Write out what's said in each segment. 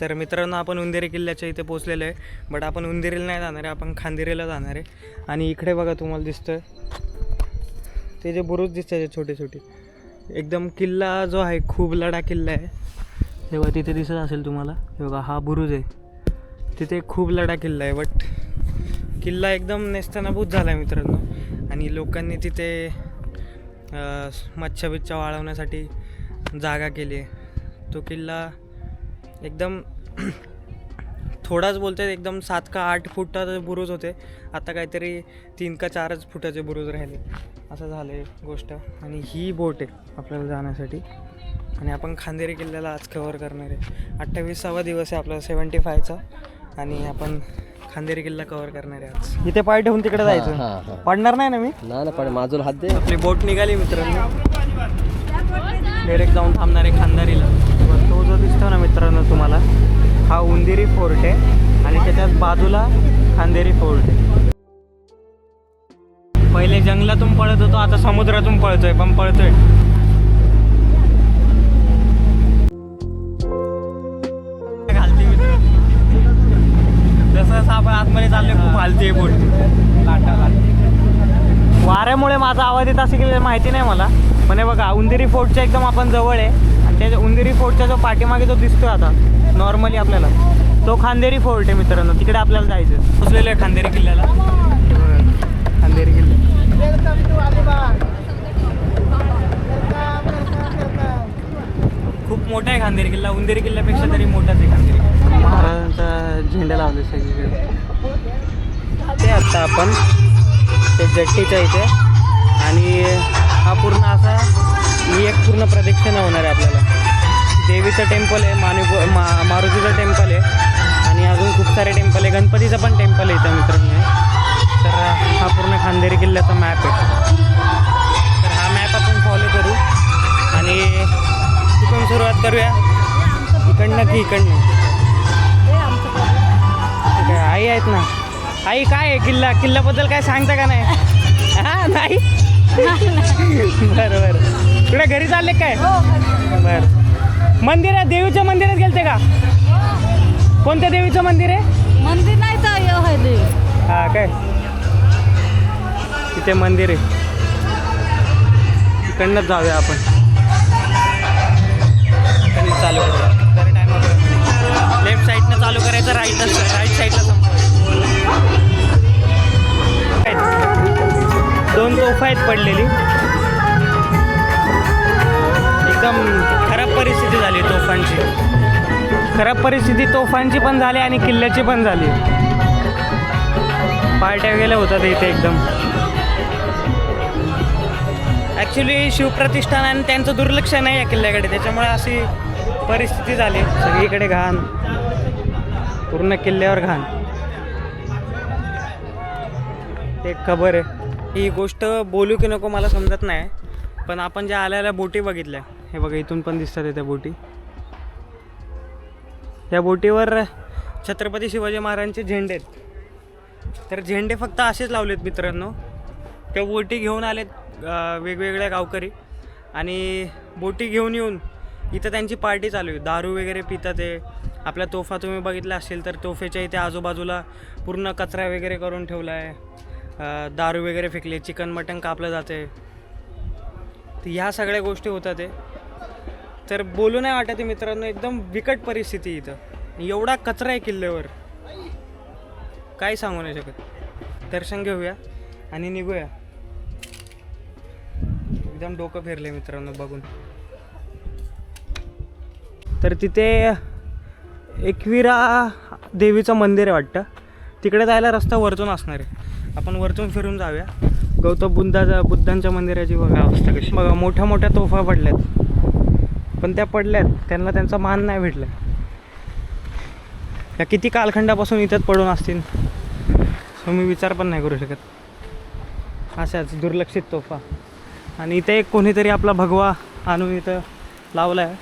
तर मित्रांनो आपण उंदेरी किल्ल्याच्या इथे पोचलेलो आहे. बट आपण उंदेरीला नाही जाणार आहे आपण खांदेरीला जाणार आहे. आणि इकडे बघा तुम्हाला दिसतं ते जे बुरुज दिसतात ते छोटे छोटे एकदम किल्ला जो आहे खूप लढा किल्ला आहे. तेव्हा तिथे दिसत असेल तुम्हाला. हे बघा हा बुरुज आहे. तिथे खूप लढा किल्ला आहे बट किल्ला एकदम नेस्तनाभूत झाला आहे मित्रांनो. आणि लोकांनी तिथे मच्छा बिच्छा वाळवण्यासाठी जागा केली आहे. तो किल्ला एकदम थोडाच बोलतात एकदम सात का आठ फुटाचे बुरुज होते. आता काहीतरी तीन का चारच फुटाचे बुरुज राहिले. असं झालं आहे गोष्ट. आणि ही बोट आहे आपल्याला जाण्यासाठी. आणि आपण खांदेरी किल्ल्याला आज कवर करणार आहे. अठ्ठावीसावा दिवस आहे आपला सेवन्टी फायचा आणि आपण खांदेरी किल्ला कवर करणार आहे आज. इथे पाय ठेवून तिकडे. जायचं. पडणार नाही ना मी? ना पण माझून हात दे. आपली बोट निघाली मित्रांनो. डायरेक्ट जाऊन थांबणार आहे खांदारीला. दाखवतो ना मित्रांनो तुम्हाला? हा उंदिरी फोर्ट आहे आणि त्याच्याच बाजूला खांदेरी फोर्ट आहे. पहिले जंगलातून पळत होतो आता समुद्रातून पळतोय पण पळतोय. घालते मित्र जसं जसं आपण आतमध्ये चालले खूप हालते बोट. वाऱ्यामुळे माझा आवाज येत असेल की माहिती नाही मला. पण हे बघा उंदेरी फोर्टच्या एकदम आपण जवळ आहे. आणि त्या उंदेरी फोर्टच्या जो पाठीमागे जो दिसतोय आता नॉर्मली आपल्याला तो खांदेरी फोर्ट आहे मित्रांनो तिकडे आपल्याला जायचं पोचलेलो आहे खांदेरी किल्ल्याला? खांदेरी किल्ला. खूप मोठा आहे खांदेरी किल्ला उंदेरी किल्ल्यापेक्षा तरी मोठाच आहे खांदेरी. महाराजांचा झेंडा लावले सगळीकडे. ते आत्ता आपण ते जट्टीच्या इथे आणि एक पूर्ण प्रदक्षिणा होणार आहे आपल्याला. देवीचं टेम्पल आहे मानु मा मारुतीचं टेम्पल आहे. आणि अजून खूप सारे टेम्पल आहे. गणपतीचं पण टेम्पल आहे इथं मित्रांनो. तर हा पूर्ण खांदेरी किल्ल्याचा मॅप आहे. तर हा मॅप आपण फॉलो करू. आणि तिथून सुरुवात करूया. इकडनं की इकडनं? आई आहेत ना? आई काय आहे? किल्ला किल्ल्याबद्दल काय सांगता का नाही? हा नाही. बरं बरं. तुला घरी चालले काय? बरं. मंदिरात देवीच्या मंदिरात गेलते का? कोणत्या देवीचं मंदिर आहे? मंदिर नाही तर हे देवी. हा काय? तिथे मंदिर आहे. इकडनंच जाऊया आपण. इकडनं चालू करूया. लेफ्ट साईडनं चालू करायचं राईट राईट साईडला संपवायचं. दोन तोफा आहेत पडलेली. एकदम खराब परिस्थिती झाली तोफांची. खराब परिस्थिती तोफांची पण झाली आणि किल्ल्याची पण झाली. पार्ट्या गेल्या होत्या ते इथे एकदम. ॲक्च्युली शिवप्रतिष्ठान आणि त्यांचं दुर्लक्ष नाही या किल्ल्याकडे. त्याच्यामुळे अशी परिस्थिती झाली. सगळीकडे घाण. पूर्ण किल्ल्यावर घाण. एक खबर आहे. ही गोष्ट बोलू की नको मला समजत नाही. पण आपण ज्या आल्याला बोटी बघितल्या. हे बघा इथून पण दिसतात आहे त्या बोटी. त्या बोटीवर छत्रपती शिवाजी महाराजांचे झेंडे आहेत. तर झेंडे फक्त असेच लावलेत मित्रांनो. त्या बोटी घेऊन आलेत वेगवेगळ्या गावकरी. आणि बोटी घेऊन येऊन इथं त्यांची पार्टी चालू आहे. दारू वगैरे पितात आहे आपल्या तोफा तुम्ही बघितला असेल तर तोफेच्या इथे आजूबाजूला पूर्ण कचरा वगैरे करून ठेवला आहे. दारू वगैरे फेकले चिकन मटण कापलं जाते तर ह्या सगळ्या गोष्टी होतात आहे तर बोलू नाही वाटत आहे मित्रांनो एकदम बिकट परिस्थिती इथं. एवढा कचरा आहे किल्ल्यावर. काय सांगू नाही शकत. दर्शन घेऊया आणि निघूया. एकदम डोकं फिरले मित्रांनो बघून. तर तिथे एकविरा देवीचं मंदिर आहे वाटतं. तिकडे जायला रस्ता वरतून असणार आहे. आपण वरतून फिरून जाऊया. गौतम बुद्धाचा बुद्धांच्या मंदिराची बघा अवस्था कशी. बघा मोठ्या मोठ्या तोफा पडल्यात. पण त्या पडल्यात. त्यांना त्यांचा मान नाही भेटला. या किती कालखंडापासून इथंच पडून असतील? सो मी विचार पण नाही करू शकत. अशाच दुर्लक्षित तोफा. आणि इथे एक कोणीतरी आपला भगवा आणून इथं लावला आहे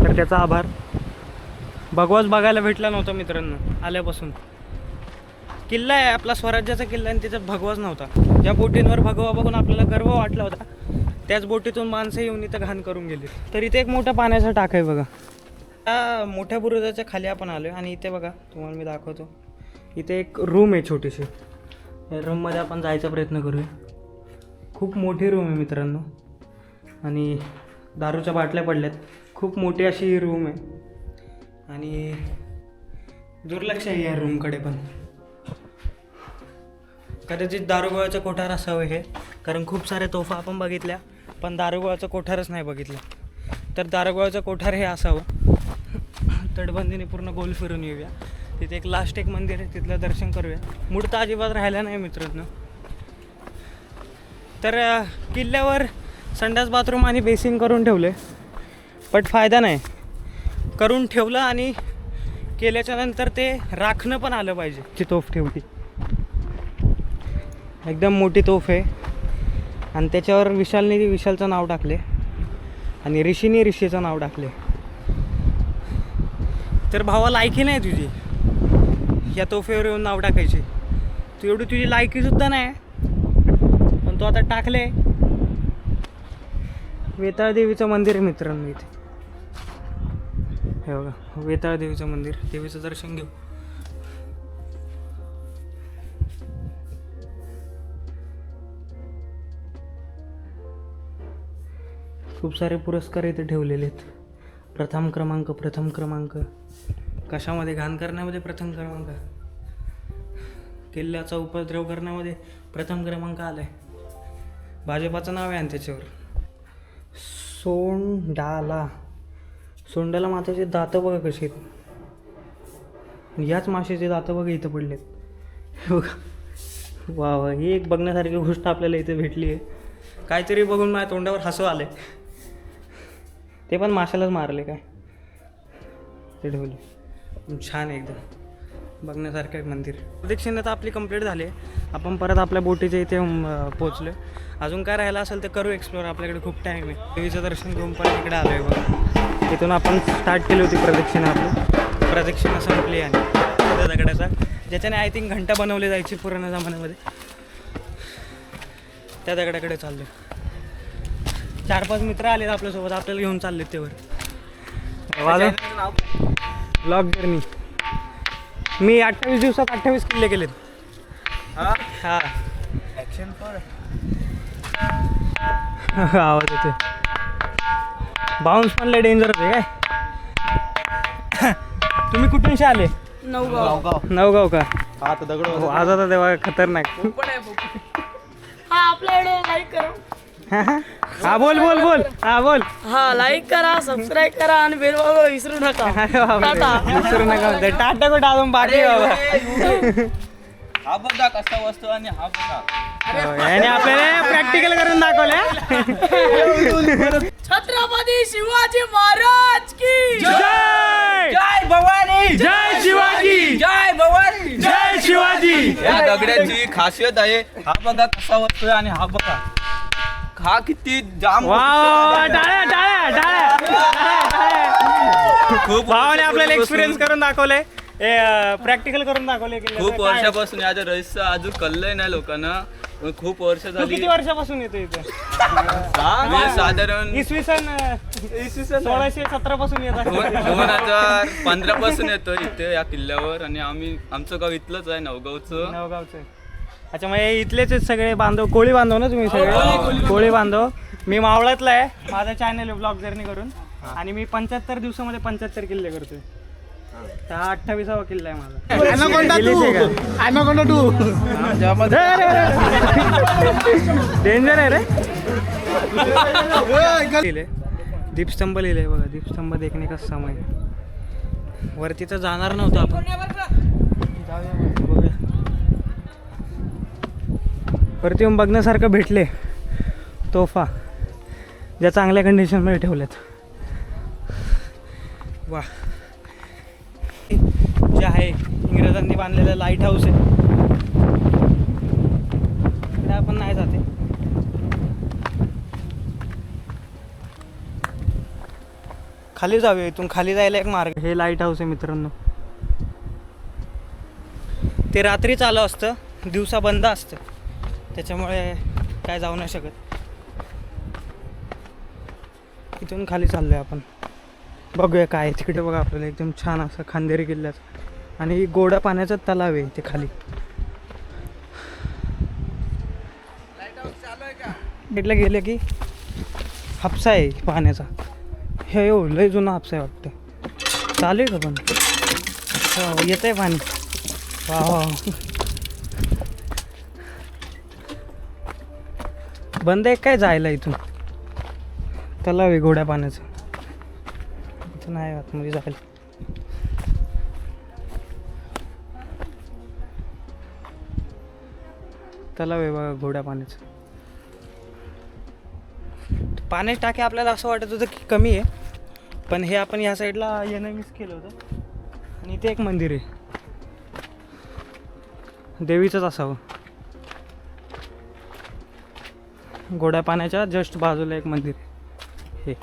तर त्याचा आभार. भगवाच बघायला भेटला नव्हता मित्रांनो आल्यापासून. किल्ला आहे आपला स्वराज्याचा किल्ला आणि त्याच्यात भगवाच नव्हता. ज्या बोटींवर भगवा बघून आपल्याला गर्व वाटला होता. त्याच बोटीतून माणसं येऊन इथं घाण करून गेली. तर इथे एक मोठा पाण्याचा टाक आहे बघा. त्या मोठ्या बुरुजाच्या खाली आपण आलो आणि इथे बघा तुम्हाला मी दाखवतो. इथे एक रूम आहे छोटीशी. या रूममध्ये आपण जायचा प्रयत्न करूया. खूप मोठी रूम आहे मित्रांनो. आणि दारूच्या बाटल्या पडल्यात. खूप मोठी अशी ही रूम आहे. आणि दुर्लक्ष आहे या रूमकडे पण. कदाचित दारुगोळाचं कोठार असावं हे. कारण खूप साऱ्या तोफा आपण बघितल्या पण दारुगोळाचं कोठारच नाही बघितलं. तर दारुगोळाचं कोठार हे असावं. तटबंदीने पूर्ण गोल फिरून येऊया. तिथे एक लास्ट एक मंदिर आहे तिथलं दर्शन करूया. मूड तर अजिबात राहिला नाही मित्रांनो. तर किल्ल्यावर संडास बाथरूम आणि बेसिन करून ठेवले पण फायदा नाही. करून ठेवलं आणि केल्याच्यानंतर ते राखणं पण आलं पाहिजे. ची तोफ ठेवली. एकदम मोठी तोफ आहे. आणि त्याच्यावर विशालने विशालचं नाव टाकले. आणि ऋषीने ऋषीचं नाव टाकले. तर भावा लायकी नाही तुझी. या तोफेवर येऊन नाव टाकायची. तू एवढी तुझी लायकीसुद्धा नाही. पण तू आता टाकले. वेताळ देवीचं मंदिर आहे मित्रांनो इथे. हे बघा वेताळ देवीचं मंदिर. देवीचं दर्शन घेऊ. खूप सारे पुरस्कार इथे ठेवलेले आहेत. प्रथम क्रमांक प्रथम क्रमांक. कशामध्ये? घाण करण्यामध्ये प्रथम क्रमांक? किल्ल्याचा उपद्रव करण्यामध्ये प्रथम क्रमांक आलाय. भाजपाचं नाव आहे आणि त्याच्यावर. सोंडाला. सोंडाला माताचे दातं बघा कसे आहेत. याच माशाचे दातं बघा इथं पडलेत. बघा. वा वा ही एक बघण्यासारखी गोष्ट आपल्याला इथे भेटली आहे काहीतरी बघून माझ्या तोंडावर हसू आलं आहे ते पण माशालाच मारले काय? ते ठेवले छान आहे एकदम. बघण्यासारखं आहे मंदिर. प्रदक्षिणा तर आपली कंप्लीट झाली. आहे आपण परत आपल्या बोटीच्या इथे पोचलो अजून काय राहिलं असेल तर करू एक्सप्लोर आपल्याकडे खूप टाईम आहे. देवीचं दर्शन घेऊन पण इकडे आलो आहे बघा. तिथून आपण स्टार्ट केली होती प्रदक्षिणा आपली. प्रदक्षिणा संपली आणि त्या दगडाचा ज्याच्याने आय थिंक घंटा बनवली जायची पुराण्या जमान्यामध्ये. त्या दगडाकडे चाललो चार पाच मित्र आलेत आपल्यासोबत आपल्याला घेऊन चाललेत तेवर. ब्लॉग जर्नी मी अठ्ठावीस दिवसात अठ्ठावीस किल्ले केलेत. हा? ऍक्शन फॉर आवाज येते बाउन्स पण लय डेंजरच आहे काय? तुम्ही कुठूनशी आले? गाव नवगाव. का? आता दगड हो आज आता तेव्हा खतरनाक. हा आपल्याकडे लाईक करा. हा बोल बोल बोल. हा बोल. हा लाईक करा सबस्क्राईब करा आणि बेल वाजवायला विसरू नका. अरे बापरे. टाटा. विसरू नका. टाटा कुठं अजून बाकी आहे बाबा? हा बघा कसा वस्तू आणि हा बघा हो, याने आपल्याला प्रॅक्टिकल करून दाखवल्या. छत्रपती शिवाजी महाराज की जय! जय! भवानी! जय शिवाजी! जय भवानी! जय शिवाजी! या दगडाची खासियत आहे. हा बघा कसा वस्तू आहे आणि हा बघा. हा किती जाम वा वा, वा, टाळ्या टाळ्या टाळ्या टाळ्या. खूप भावाने आपल्याला एक्सपिरियन्स करून दाखवले प्रॅक्टिकल करून दाखवले की खूप काय- वर्षापासून याचं रहस्य अजून कळलंय नाही लोकांना. खूप वर्ष तू झाली. किती वर्षापासून येतो इथे? मी साधारण इसवी सन इसवी सन. सोळाशे सतरा पासून येत दोन. दोन हजार पंधरा पासून येतो इथे या किल्ल्यावर. आणि आम्ही आमचं गाव इथलंच आहे नवगावचं. नवगावचं अच्छा मग हे इथलेच आहेत सगळे बांधव कोळी बांधव ना तुम्ही सगळे? कोळी बांधव. मी मावळातला आहे माझा चॅनल आहे ब्लॉग जर्नी करून. आणि मी पंच्याहत्तर दिवसामध्ये पंच्याहत्तर किल्ले करतोय. तर हा अठ्ठावीसावा किल्ला आहे माझा. गेलीच आहे का? डेंजर आहे रे. लिहिले. दीपस्तंभ लिहिले बघा. दीपस्तंभ देखणे का समय? वरती तर जाणार नव्हतं आपण. जाऊया बघूया. परत येऊन बघण्यासारखं भेटले. तोफा. ज्या चांगल्या कंडिशनमध्ये ठेवल्यात. वा जे आहे इंग्रजांनी बांधलेलं लाइट हाऊस आहे. इकडे आपण नाही जाते खाली जाऊया इथून. खाली जायला एक मार्ग. हे लाइट हाऊस आहे मित्रांनो. ते रात्री चालू असतं. दिवसा बंद असतं. त्याच्यामुळे काय जाऊ नाही शकत. इथून खाली चाललोय आपण. बघूया काय तिकडे बघा आपल्याला एकदम छान असं खांदेरी किल्ल्याचं. आणि गोड्या पाण्याचा तलाव आहे ते खाली. इकडला गेलं की हापसा आहे पाण्याचा. हे हो लय जुना हापसा आहे वाटतं. चालू आहे का पण? हो येत आहे पाणी वा. बंद आहे? काय जायला इथून? तलाव आहे गोड्या पाण्याचं. इथं नाही आतमध्ये जायला. तलाव आहे बघा गोड्या पाण्याचं. पाण्याची टाकी आपल्याला असं वाटत होतं की कमी आहे पण हे आपण ह्या साईडला येणं मिस केलं होतं. आणि इथे एक मंदिर आहे. देवीचंच असावं. गोड्या पाण्याच्या जस्ट बाजूला एक मंदिर हे.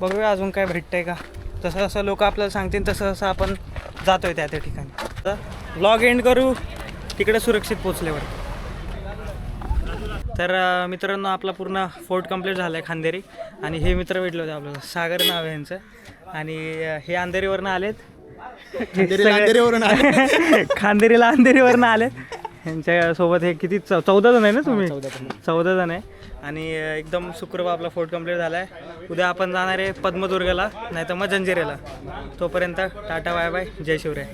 बघूया अजून काय भेटतंय का. जसं जसं लोक आपल्याला सांगतील तसं तसं आपण जातोय त्या त्या ठिकाणी. तर ब्लॉग एंड करू. तिकडे सुरक्षित पोचल्यावर तर मित्रांनो आपला पूर्ण फोर्ट कंप्लीट झाला आहे खांदेरी. आणि हे मित्र भेटले होते आपल्याला. सागर नाव आहे यांचं. आणि हे अंधेरीवरनं आलेत. खांदेरीला अंधेरीवरनं आलेत. यांच्या सोबत हे किती चौ चौदा जण आहे ना तुम्ही? चौदा जण. आहे. आणि एकदम शुक्रवार आपला फोर्ट कंप्लीट झाला आहे उद्या आपण जाणार आहे पद्मदुर्गला नाही तर मग जंजिरेला. तोपर्यंत टाटा बाय बाय. जय शिवराय.